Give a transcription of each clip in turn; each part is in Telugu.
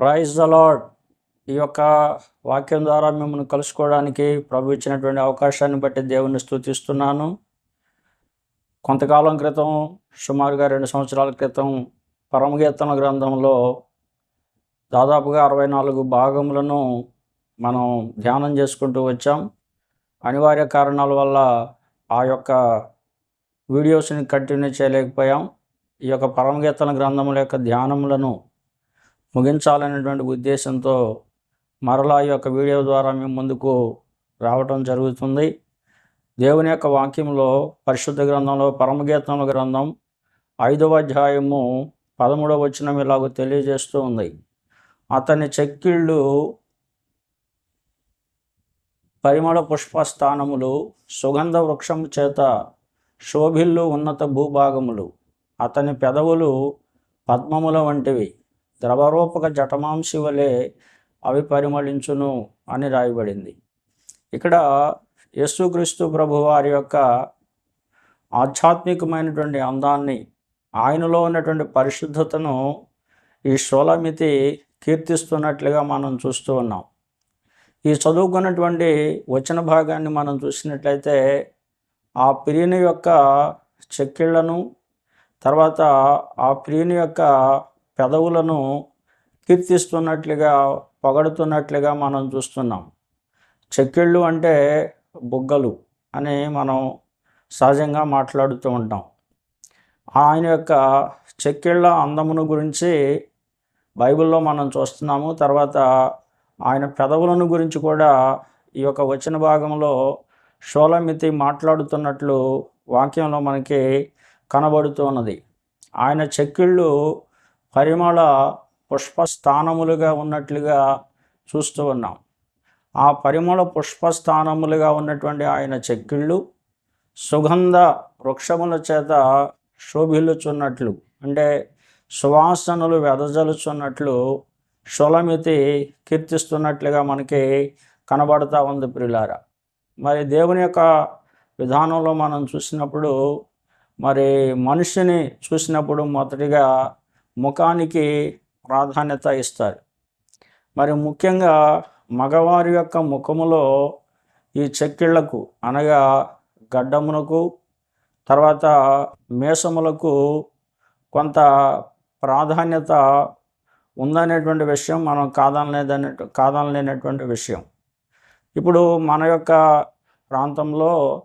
ప్రైజ్ ద లాడ్ ఈ యొక్క వాక్యం ద్వారా మిమ్మల్ని కలుసుకోవడానికి ప్రభు ఇచ్చినటువంటి అవకాశాన్ని బట్టి దేవుని స్థుతిస్తున్నాను. కొంతకాలం క్రితం సుమారుగా రెండు సంవత్సరాల క్రితం పరమగీతన గ్రంథంలో దాదాపుగా అరవై నాలుగు భాగములను మనం ధ్యానం చేసుకుంటూ వచ్చాం. అనివార్య కారణాల వల్ల ఆ యొక్క వీడియోస్ని కంటిన్యూ చేయలేకపోయాం. ఈ యొక్క పరమగీతన గ్రంథముల యొక్క ధ్యానములను ముగించాలనేటువంటి ఉద్దేశంతో మరలా ఈ యొక్క వీడియో ద్వారా మేము ముందుకు రావటం జరుగుతుంది. దేవుని యొక్క వాక్యంలో పరిశుద్ధ గ్రంథంలో పరమగీతముల గ్రంథం ఐదవ అధ్యాయము పదమూడవ వచనం ఇలాగ తెలియజేస్తూ ఉంది. అతని చెక్కిళ్ళు పరిమళ పుష్పస్థానములు సుగంధ వృక్షం చేత శోభిల్లు ఉన్నత భూభాగములు. అతని పెదవులు పద్మముల వంటివి. ద్రవరూపక జటమాంసి వలె అవి పరిమళించును అని రాయబడింది. ఇక్కడ యేసుక్రీస్తు ప్రభు వారి యొక్క ఆధ్యాత్మికమైనటువంటి అందాన్ని ఆయనలో ఉన్నటువంటి పరిశుద్ధతను ఈ షోలమితి కీర్తిస్తున్నట్లుగా మనం చూస్తూ ఉన్నాం. ఈ చదువుకున్నటువంటి వచన భాగాన్ని మనం చూసినట్లయితే ఆ ప్రియుని యొక్క చెక్కిళ్ళను తర్వాత ఆ ప్రియుని యొక్క పెదవులను కీర్తిస్తున్నట్లుగా పొగడుతున్నట్లుగా మనం చూస్తున్నాం. చెక్కిళ్ళు అంటే బుగ్గలు అని మనం సహజంగా మాట్లాడుతూ ఉంటాం. ఆయన యొక్క చెక్కిళ్ళ అందమును గురించి బైబిల్లో మనం చూస్తున్నాము. తర్వాత ఆయన పెదవులను గురించి కూడా ఈ యొక్క వచన భాగంలో షోలమితి మాట్లాడుతున్నట్లు వాక్యంలో మనకి కనబడుతూ ఉన్నది. ఆయన చెక్కిళ్ళు పరిమళ పుష్పస్థానములుగా ఉన్నట్లుగా చూస్తూ ఉన్నాం. ఆ పరిమళ పుష్పస్థానములుగా ఉన్నటువంటి ఆయన చెక్కిళ్ళు సుగంధ వృక్షముల చేత శోభిల్లుచున్నట్లు అంటే సువాసనలు వెదజలుచున్నట్లు షొలమితి కీర్తిస్తున్నట్లుగా మనకి కనబడతా ఉంది ప్రియులారా. మరి దేవుని యొక్క విధానంలో మనం చూసినప్పుడు మరి మనిషిని చూసినప్పుడు మొదటిగా ముఖానికి ప్రాధాన్యత ఇస్తారు. మరి ముఖ్యంగా మగవారి యొక్క ముఖములో ఈ చెక్కిళ్ళకు అనగా గడ్డమునకు తర్వాత మేషములకు కొంత ప్రాధాన్యత ఉందనేటువంటి విషయం మనం కాదనలేదనే కాదనలేనటువంటి విషయం. ఇప్పుడు మన యొక్క ప్రాంతంలో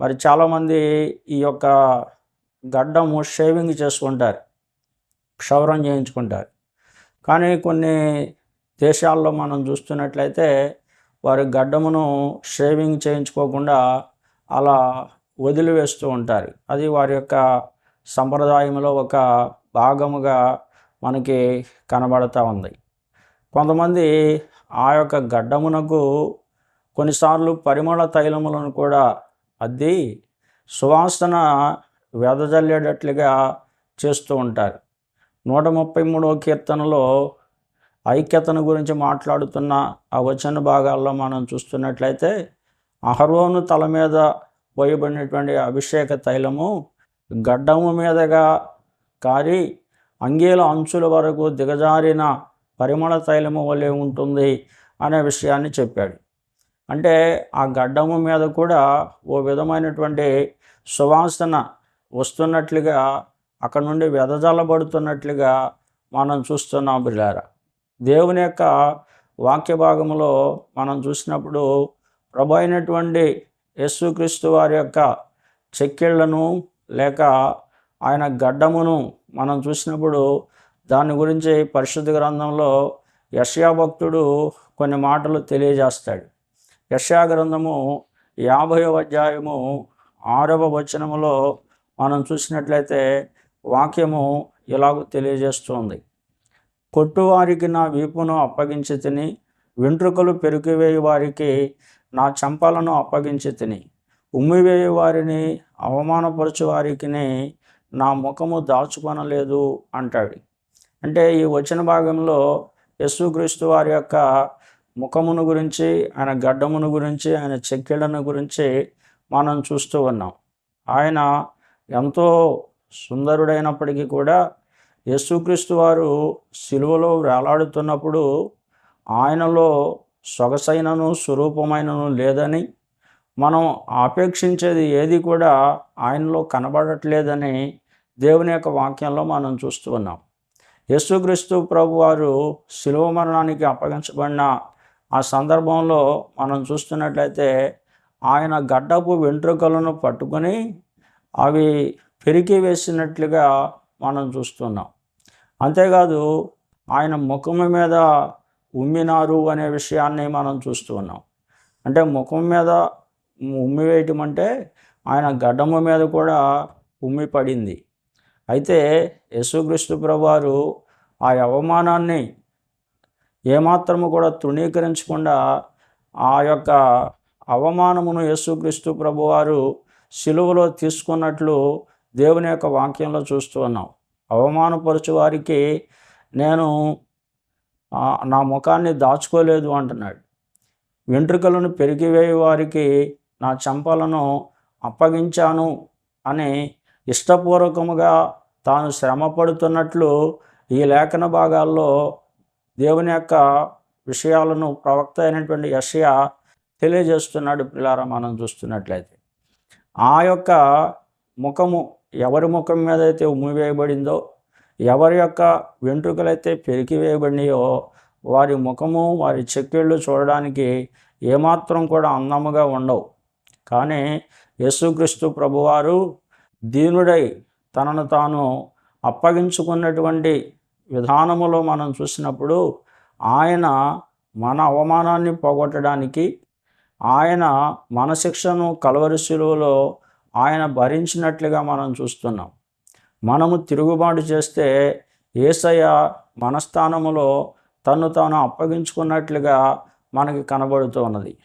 మరి చాలామంది ఈ యొక్క గడ్డము షేవింగ్ చేసుకుంటారు క్షౌరం చేయించుకుంటారు. కానీ కొన్ని దేశాల్లో మనం చూస్తున్నట్లయితే వారి గడ్డమును షేవింగ్ చేయించుకోకుండా అలా వదిలివేస్తూ ఉంటారు. అది వారి యొక్క సంప్రదాయంలో ఒక భాగముగా మనకి కనబడతా ఉంది. కొంతమంది ఆ యొక్క గడ్డమునకు కొన్నిసార్లు పరిమళ తైలములను కూడా అద్ది సువాసన వెదజల్లేటట్లుగా చేస్తూ ఉంటారు. నూట ముప్పై మూడవ కీర్తనలో ఐక్యతను గురించి మాట్లాడుతున్న ఆ వచన భాగాల్లో మనం చూస్తున్నట్లయితే అహరోను తల మీద పోయబడినటువంటి అభిషేక తైలము గడ్డము మీదగా కారి అంగీల అంచుల వరకు దిగజారిన పరిమళ తైలము వలె ఉంటుంది అనే విషయాన్ని చెప్పాడు. అంటే ఆ గడ్డము మీద కూడా ఓ విధమైనటువంటి సువాసన వస్తున్నట్లుగా అక్కడ నుండి వెదజల్లబడుతున్నట్లుగా మనం చూస్తున్నాం బిళ్ళారా. దేవుని యొక్క వాక్య భాగంలో మనం చూసినప్పుడు ప్రభు అయినటువంటి యేసుక్రీస్తు వారి యొక్క చెక్కిళ్ళను లేక ఆయన గడ్డమును మనం చూసినప్పుడు దాని గురించి పరిశుద్ధ గ్రంథంలో యష్యా భక్తుడు కొన్ని మాటలు తెలియజేస్తాడు. యష్యా గ్రంథము యాభై అధ్యాయము ఆరవ వచనములో మనం చూసినట్లయితే వాక్యము ఇలాగ తెలియజేస్తుంది. కొట్టువారికి నా వీపును అప్పగించి తిని వెంట్రుకలు పెరిగివేయి వారికి నా చంపలను అప్పగించి తిని ఉమ్మివేయు వారిని అవమానపరచు వారికి నా ముఖము దాచుకొనలేదు అంటాడు. అంటే ఈ వచన భాగంలో యేసుక్రీస్తు వారి యొక్క ముఖమును గురించి ఆయన గడ్డమును గురించి ఆయన చెక్కెళ్ళను గురించి మనం చూస్తూ ఉన్నాం. ఆయన ఎంతో సుందరుడైనప్పటికీ కూడా యేసుక్రీస్తు వారు సిలువలో వేలాడుతున్నప్పుడు ఆయనలో సొగసైనను స్వరూపమైనను లేదని మనం ఆపేక్షించేది ఏది కూడా ఆయనలో కనబడట్లేదని దేవుని యొక్క వాక్యంలో మనం చూస్తూ ఉన్నాం. యేసుక్రీస్తు ప్రభు వారు శిలువ మరణానికి అప్పగించబడిన ఆ సందర్భంలో మనం చూస్తున్నట్లయితే ఆయన గడ్డపు వెంట్రుకలను పట్టుకొని అవి పెరికి వేసినట్లుగా మనం చూస్తున్నాం అంతేకాదు ఆయన ముఖం మీద ఉమ్మినారు అనే విషయాన్ని మనం చూస్తూ ఉన్నాం. అంటే ముఖం మీద ఉమ్మి వేయటం అంటే ఆయన గడ్డము మీద కూడా ఉమ్మి పడింది. అయితే యేసుక్రీస్తు ప్రభువారు ఆ అవమానాన్ని ఏమాత్రము కూడా తృణీకరించకుండా ఆ యొక్క అవమానమును యేసుక్రీస్తు ప్రభువారు సిలువలో తీసుకున్నట్లు దేవుని యొక్క వాక్యంలో చూస్తూ ఉన్నాం. అవమానపరచు వారికి నేను నా ముఖాన్ని దాచుకోలేదు అంటున్నాడు. వెంట్రుకలను పెరిగివేయ వారికి నా చంపలను అప్పగించాను అని ఇష్టపూర్వకముగా తాను శ్రమ పడుతున్నట్లు ఈ లేఖన భాగాల్లో దేవుని యొక్క విషయాలను ప్రవక్త అయినటువంటి యషయా తెలియజేస్తున్నాడు పిల్లారా మనం చూస్తున్నట్లయితే. ఆ యొక్క ముఖము ఎవరి ముఖం మీద అయితే ఉమ్మివేయబడిందో ఎవరి యొక్క వెంట్రుకలైతే పెరికివేయబడినాయో వారి ముఖము వారి చెక్కిళ్ళు చూడడానికి ఏమాత్రం కూడా అందముగా ఉండవు. కానీ యేసుక్రీస్తు ప్రభువారు దీనుడై తనను తాను అప్పగించుకున్నటువంటి విధానములో మనం చూసినప్పుడు ఆయన మన అవమానాన్ని పోగొట్టడానికి ఆయన మన శిక్షను కలవరి శిలువలో ఆయన భరించినట్లుగా మనం చూస్తున్నాం. మనము తిరుగుబాటు చేస్తే ఏసయ్య మనస్థానములో తను తాను అప్పగించుకున్నట్లుగా మనకి కనబడుతూ ఉన్నది.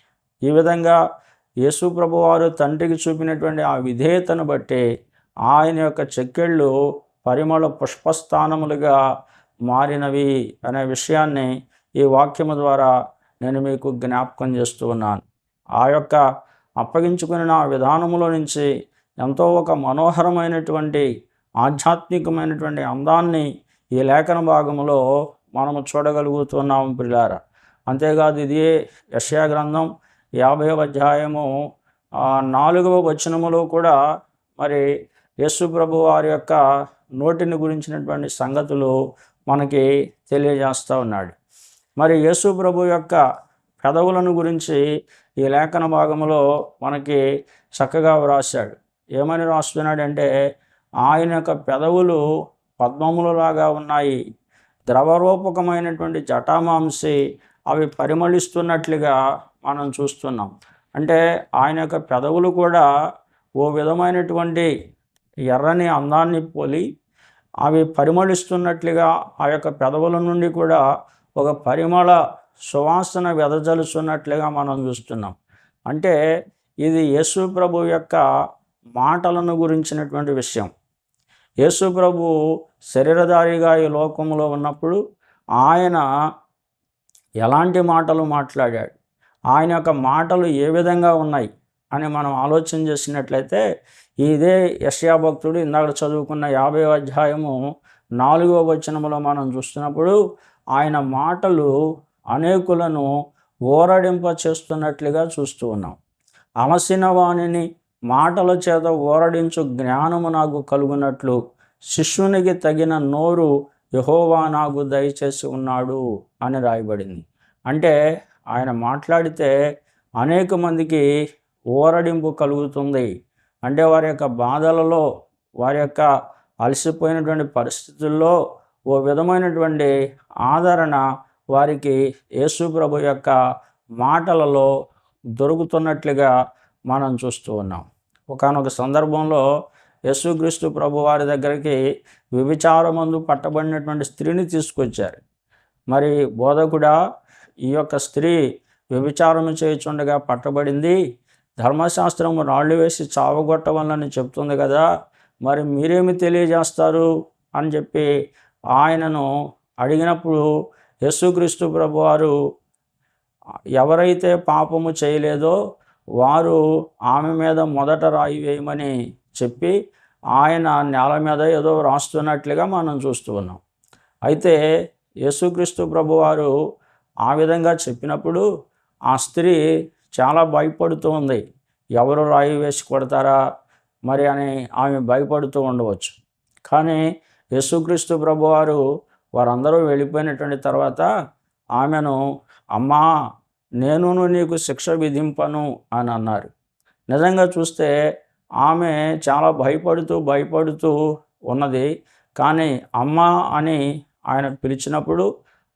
ఈ విధంగా యేసు ప్రభువారు తండ్రికి చూపినటువంటి ఆ విధేయతను బట్టి ఆయన యొక్క చెక్కెళ్ళు పరిమళ పుష్పస్థానములుగా మారినవి అనే విషయాన్ని ఈ వాక్యము ద్వారా నేను మీకు జ్ఞాపకం చేస్తూ ఉన్నాను. ఆ యొక్క అప్పగించుకున్న నా విధానములో నుంచి ఎంతో ఒక మనోహరమైనటువంటి ఆధ్యాత్మికమైనటువంటి అందాన్ని ఈ లేఖన భాగంలో మనము చూడగలుగుతున్నాము పిల్లార అంతేకాదు ఇది యశయా గ్రంథం యాభై అధ్యాయము నాలుగవ వచనములో కూడా మరి యేసు ప్రభు వారి యొక్క నోటిని గురించినటువంటి సంగతులు మనకి తెలియజేస్తూ ఉన్నాడు. మరి యేసు ప్రభు యొక్క పెదవులను గురించి ఈ లేఖన భాగంలో మనకి చక్కగా వ్రాశాడు. ఏమని రాస్తున్నాడంటే ఆయన యొక్క పెదవులు పద్మములలాగా ఉన్నాయి. ద్రవరూపకమైనటువంటి జటామాంసి అవి పరిమళిస్తున్నట్లుగా మనం చూస్తున్నాం. అంటే ఆయన యొక్క పెదవులు కూడా ఓ విధమైనటువంటి ఎర్రని అందాన్ని పోలి అవి పరిమళిస్తున్నట్లుగా ఆ యొక్క పెదవుల నుండి కూడా ఒక పరిమళ సువాసన వెదజలుచున్నట్లుగా మనం చూస్తున్నాం. అంటే ఇది యేసు ప్రభు యొక్క మాటలను గురించినటువంటి విషయం. యేసు ప్రభు శరీరధారిగా ఈ లోకంలో ఉన్నప్పుడు ఆయన ఎలాంటి మాటలు మాట్లాడాడు? ఆయన యొక్క మాటలు ఏ విధంగా ఉన్నాయి? అని మనం ఆలోచన చేసినట్లయితే ఇదే యష్యా భక్తుడు ఇందాక చదువుకున్న యాభై అధ్యాయము నాలుగవ వచనములో మనం చూస్తున్నప్పుడు ఆయన మాటలు అనేకులను ఓరడింప చేస్తున్నట్లుగా చూస్తూ ఉన్నాం. అలసిన వాణిని మాటల చేత ఓరడించు జ్ఞానము నాకు కలుగునట్లు శిష్యునికి తగిన నోరు యహోవా నాకు దయచేసి ఉన్నాడు అని రాయబడింది. అంటే ఆయన మాట్లాడితే అనేక మందికి ఊరడింపు కలుగుతుంది. అంటే వారి యొక్క బాధలలో వారి యొక్క అలసిపోయినటువంటి పరిస్థితుల్లో ఓ విధమైనటువంటి ఆదరణ వారికి యేసు ప్రభు యొక్క మాటలలో దొరుకుతున్నట్లుగా మనం చూస్తూ ఉన్నాం. ఒకనొక సందర్భంలో యేసుక్రీస్తు ప్రభు వారి దగ్గరికి వ్యభిచారమందు పట్టబడినటువంటి స్త్రీని తీసుకొచ్చారు. మరి బోధకుడా ఈ యొక్క స్త్రీ వ్యభిచారం చేయుచుండగా పట్టబడింది. ధర్మశాస్త్రము రాళ్ళు వేసి చావగొట్టవాలని చెప్తుంది కదా మరి మీరేమి తెలియజేస్తారు? అని చెప్పి ఆయనను అడిగినప్పుడు యేసుక్రీస్తు ప్రభు వారు ఎవరైతే పాపము చేయలేదో వారు ఆమె మీద మొదట రాయి వేయమని చెప్పి ఆయన నేల మీద ఏదో రాస్తున్నట్లుగా మనం చూస్తూ ఉన్నాం. అయితే యేసుక్రీస్తు ప్రభువారు ఆ విధంగా చెప్పినప్పుడు ఆ స్త్రీ చాలా భయపడుతూ ఉంది. ఎవరు రాయి వేసి కొడతారా మరి అని ఆమె భయపడుతూ ఉండవచ్చు. కానీ యేసుక్రీస్తు ప్రభువారు వారందరూ వెళ్ళిపోయినటువంటి తర్వాత ఆమెను అమ్మా నేనును నీకు శిక్ష విధింపను అని అన్నారు. నిజంగా చూస్తే ఆమె చాలా భయపడుతూ భయపడుతూ ఉన్నది. కానీ అమ్మ అని ఆయన పిలిచినప్పుడు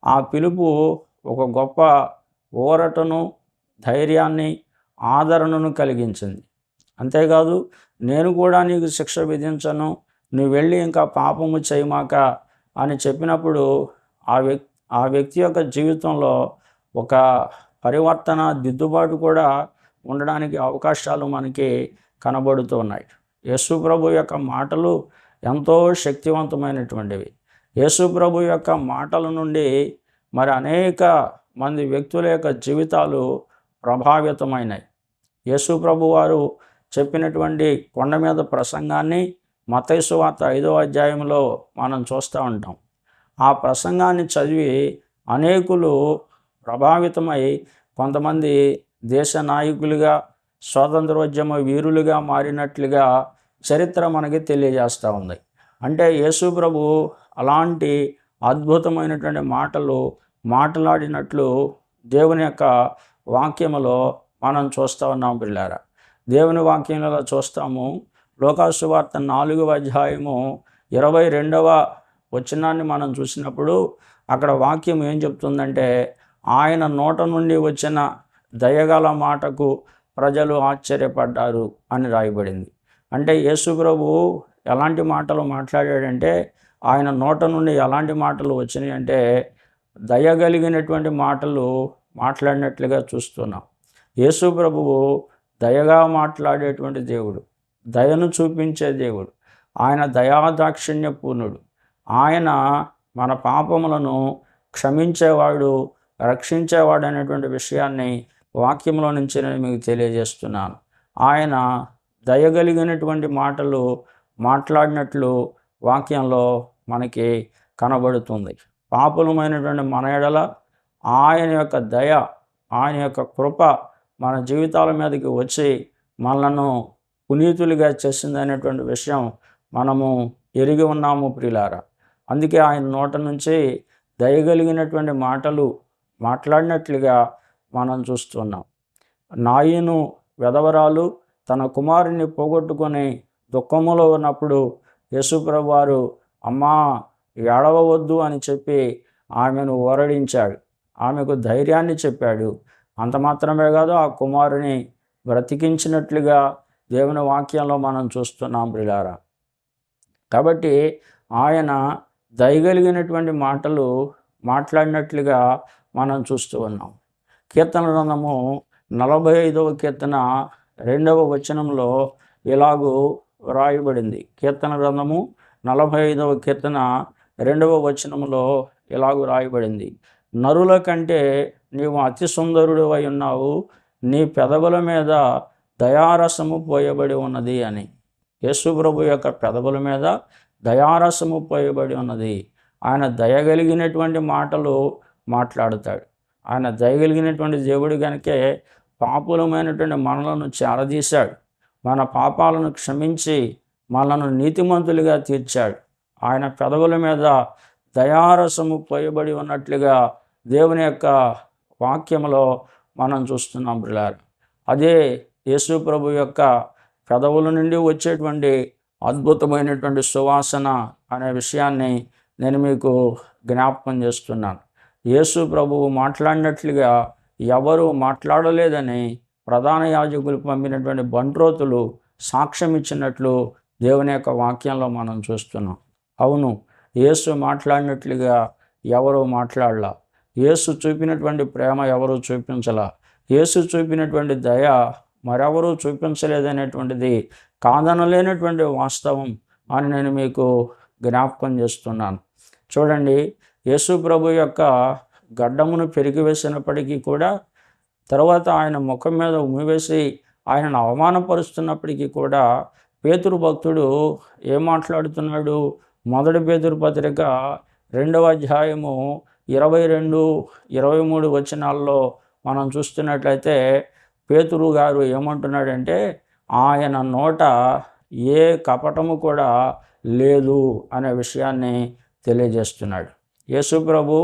ఆ పిలుపు ఒక గొప్ప ఊరటను ధైర్యాన్ని ఆదరణను కలిగించింది. అంతేకాదు నేను కూడా నీకు శిక్ష విధించను నువ్వు వెళ్ళి ఇంకా పాపము చేయమాక అని చెప్పినప్పుడు ఆ వ్యక్తి ఆ వ్యక్తి యొక్క జీవితంలో ఒక పరివర్తన దిద్దుబాటు కూడా ఉండడానికి అవకాశాలు మనకి కనబడుతూ ఉన్నాయి. యేసు ప్రభు యొక్క మాటలు ఎంతో శక్తివంతమైనటువంటివి. యేసు ప్రభు యొక్క మాటల నుండి మరి అనేక మంది వ్యక్తుల యొక్క జీవితాలు ప్రభావితమైనాయి. యేసు ప్రభు వారు చెప్పినటువంటి కొండ మీద ప్రసంగాన్ని మతైసు వార్త ఐదో అధ్యాయంలో మనం చూస్తూ ఉంటాం. ఆ ప్రసంగాన్ని చదివి అనేకులు ప్రభావితమై కొంతమంది దేశ నాయకులుగా స్వాతంత్రోద్యమ వీరులుగా మారినట్లుగా చరిత్ర మనకి తెలియజేస్తూ ఉంది. అంటే యేసు ప్రభు అలాంటి అద్భుతమైనటువంటి మాటలు మాట్లాడినట్లు దేవుని యొక్క వాక్యములో మనం చూస్తూ ఉన్నాం పిల్లారా. దేవుని వాక్యంలో చూస్తాము. లోకాసువార్త నాలుగవ అధ్యాయము ఇరవై రెండవ వచనాన్ని మనం చూసినప్పుడు అక్కడ వాక్యం ఏం చెప్తుందంటే ఆయన నోట నుండి వచ్చిన దయగల మాటకు ప్రజలు ఆశ్చర్యపడ్డారు అని రాయబడింది. అంటే యేసుప్రభు ఎలాంటి మాటలు మాట్లాడాడంటే ఆయన నోట నుండి ఎలాంటి మాటలు వచ్చినాయి అంటే దయగలిగినటువంటి మాటలు మాట్లాడినట్లుగా చూస్తున్నాం. యేసు ప్రభువు దయగా మాట్లాడేటువంటి దేవుడు దయను చూపించే దేవుడు ఆయన దయాదాక్షిణ్య పూర్ణుడు. ఆయన మన పాపములను క్షమించేవాడు రక్షించేవాడు అనేటువంటి విషయాన్ని వాక్యంలో నుంచి నేను మీకు తెలియజేస్తున్నాను. ఆయన దయగలిగినటువంటి మాటలు మాట్లాడినట్లు వాక్యంలో మనకి కనబడుతుంది. పాపులమైనటువంటి మన ఎడల ఆయన యొక్క దయ ఆయన యొక్క కృప మన జీవితాల మీదకి వచ్చి మనలను పునీతులుగా చేసింది అనేటువంటి విషయం మనము ఎరిగి ఉన్నాము ప్రియులారా. అందుకే ఆయన నోట నుంచి దయగలిగినటువంటి మాటలు మాట్లాడినట్లుగా మనం చూస్తున్నాం. నాయను వెధవరాలు తన కుమారుని పోగొట్టుకొని దుఃఖములో ఉన్నప్పుడు యేసుప్రభు వారు అమ్మా ఏడవవద్దు అని చెప్పి ఆమెను ఓరడించాడు. ఆమెకు ధైర్యాన్ని చెప్పాడు. అంత మాత్రమే కాదు ఆ కుమారుని బ్రతికించినట్లుగా దేవుని వాక్యంలో మనం చూస్తున్నాం ప్రిలారా. కాబట్టి ఆయన దయగలిగినటువంటి మాటలు మాట్లాడినట్లుగా మనం చూస్తూ ఉన్నాం. కీర్తన గ్రంథము నలభై ఐదవ కీర్తన రెండవ వచనంలో ఇలాగూ వ్రాయబడింది. కీర్తన గ్రంథము నలభై ఐదవ కీర్తన రెండవ వచనంలో ఇలాగూ రాయబడింది నరుల కంటే నీవు అతి సుందరుడు అయి ఉన్నావు. నీ పెదవుల మీద దయారసము పోయబడి ఉన్నది అని. యేసుప్రభు యొక్క పెదవుల మీద దయారసము పోయబడి ఉన్నది. ఆయన దయగలిగినటువంటి మాటలు మాట్లాడుతాడు. ఆయన దయగలిగినటువంటి దేవుడు కనుకే పాపులమైనటువంటి మనలను చేరదీశాడు. మన పాపాలను క్షమించి మనను నీతిమంతులుగా తీర్చాడు. ఆయన పెదవుల మీద దయారసము పోయబడి ఉన్నట్లుగా దేవుని యొక్క వాక్యములో మనం చూస్తున్నాం పిల్లారు అదే యేసు ప్రభు యొక్క పెదవుల నుండి వచ్చేటువంటి అద్భుతమైనటువంటి సువాసన అనే విషయాన్ని నేను మీకు జ్ఞాపకం చేస్తున్నాను. యేసు ప్రభువు మాట్లాడినట్లుగా ఎవరు మాట్లాడలేదని ప్రధాన యాజకులు పంపినటువంటి బంట్రోతులు సాక్ష్యం ఇచ్చినట్లు దేవుని యొక్క వాక్యంలో మనం చూస్తున్నాం. అవును యేసు మాట్లాడినట్లుగా ఎవరు మాట్లాడలా. యేసు చూపినటువంటి ప్రేమ ఎవరూ చూపించలా. యేసు చూపినటువంటి దయ మరెవరూ చూపించలేదనేటువంటిది కాదనలేనటువంటి వాస్తవం అని నేను మీకు జ్ఞాపకం చేస్తున్నాను. చూడండి యేసు ప్రభు యొక్క గడ్డమును పెరిగివేసినప్పటికీ కూడా తర్వాత ఆయన ముఖం మీద ఉమ్మివేసి ఆయనను అవమానపరుస్తున్నప్పటికీ కూడా పేతురు భక్తుడు ఏం మాట్లాడుతున్నాడు? మొదటి పేతురు పత్రిక రెండవ అధ్యాయము ఇరవై రెండు ఇరవై మూడు వచనాల్లో మనం చూస్తున్నట్లయితే పేతురు గారు ఏమంటున్నాడంటే ఆయన నోట ఏ కపటము కూడా లేదు అనే విషయాన్ని తెలియజేస్తున్నాడు. యేసుప్రభు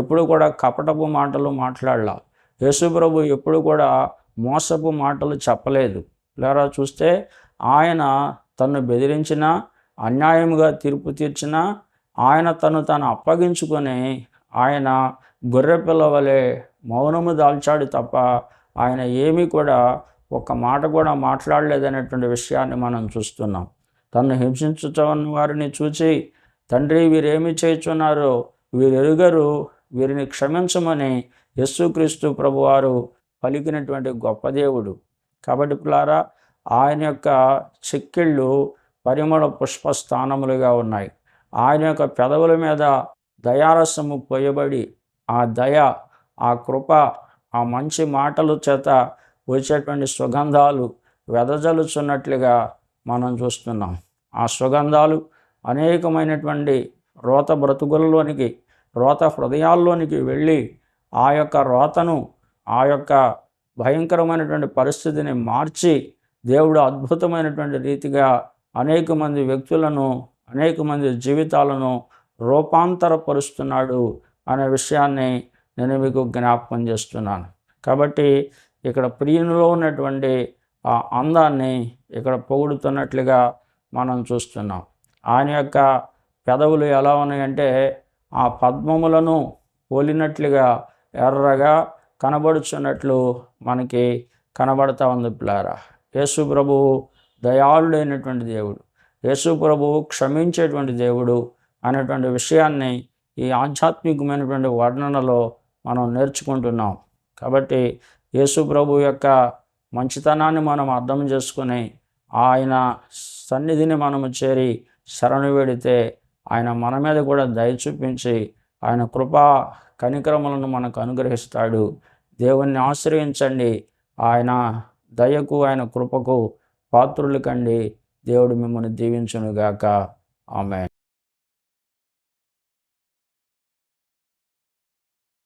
ఎప్పుడు కూడా కపటపు మాటలు మాట్లాడలా. యేసుప్రభు ఎప్పుడు కూడా మోసపు మాటలు చెప్పలేదు. లేరా చూస్తే ఆయన తను బెదిరించిన అన్యాయముగా తీర్పు తీర్చిన ఆయన తను తను అప్పగించుకొని ఆయన గొర్రెపిల్ల వలె మౌనము దాల్చాడు తప్ప ఆయన ఏమీ కూడా ఒక్క మాట కూడా మాట్లాడలేదనేటువంటి విషయాన్ని మనం చూస్తున్నాం. తను హింసించుతున్న వారిని చూచి తండ్రి వీరేమి చేయుచున్నారో వీరెరుగరు వీరిని క్షమించమని యస్సుక్రీస్తు ప్రభువారు పలికినటువంటి గొప్ప దేవుడు. కాబట్టి పిల్లారా ఆయన యొక్క చిక్కిళ్ళు పరిమళ పుష్ప స్థానములుగా ఉన్నాయి. ఆయన యొక్క పెదవుల మీద దయారసము పోయబడి ఆ దయ ఆ కృప ఆ మంచి మాటల చేత వచ్చేటువంటి సుగంధాలు వెదజలుచున్నట్లుగా మనం చూస్తున్నాం. ఆ సుగంధాలు అనేకమైనటువంటి రోత బ్రతుకుల్లోనికి రోత హృదయాల్లోనికి వెళ్ళి ఆ యొక్క రోతను ఆ యొక్క భయంకరమైనటువంటి పరిస్థితిని మార్చి దేవుడు అద్భుతమైనటువంటి రీతిగా అనేక మంది వ్యక్తులను అనేక మంది జీవితాలను రూపాంతరపరుస్తున్నాడు అనే విషయాన్ని నేను మీకు జ్ఞాపకం చేస్తున్నాను. కాబట్టి ఇక్కడ ప్రియునిలో ఉన్నటువంటి ఆ అందాన్ని ఇక్కడ పొగుడుతున్నట్లుగా మనం చూస్తున్నాం. ఆయన యొక్క పెదవులు ఎలా ఉన్నాయంటే ఆ పద్మములను పోలినట్లుగా ఎర్రగా కనబడుచున్నట్లు మనకి కనబడతా ఉంది పిల్లారా. యేసు ప్రభువు దయాళుడైనటువంటి దేవుడు. యేసు ప్రభువు క్షమించేటువంటి దేవుడు. అనేటువంటి విషయాన్ని ఈ ఆధ్యాత్మికమైనటువంటి వర్ణనలో మనం నేర్చుకుంటున్నాం. కాబట్టి యేసు ప్రభు యొక్క మంచితనాన్ని మనం అర్థం చేసుకుని ఆయన సన్నిధిని మనము చేరి శరణు వేడితే ఆయన మన మీద కూడా దయ చూపించి ఆయన కృపా కనిక్రమలను మనకు అనుగ్రహిస్తాడు. దేవుణ్ణి ఆశ్రయించండి. ఆయన దయకు ఆయన కృపకు పాత్రులు కండి. దేవుడు మిమ్మల్ని దీవించునుగాక. ఆమె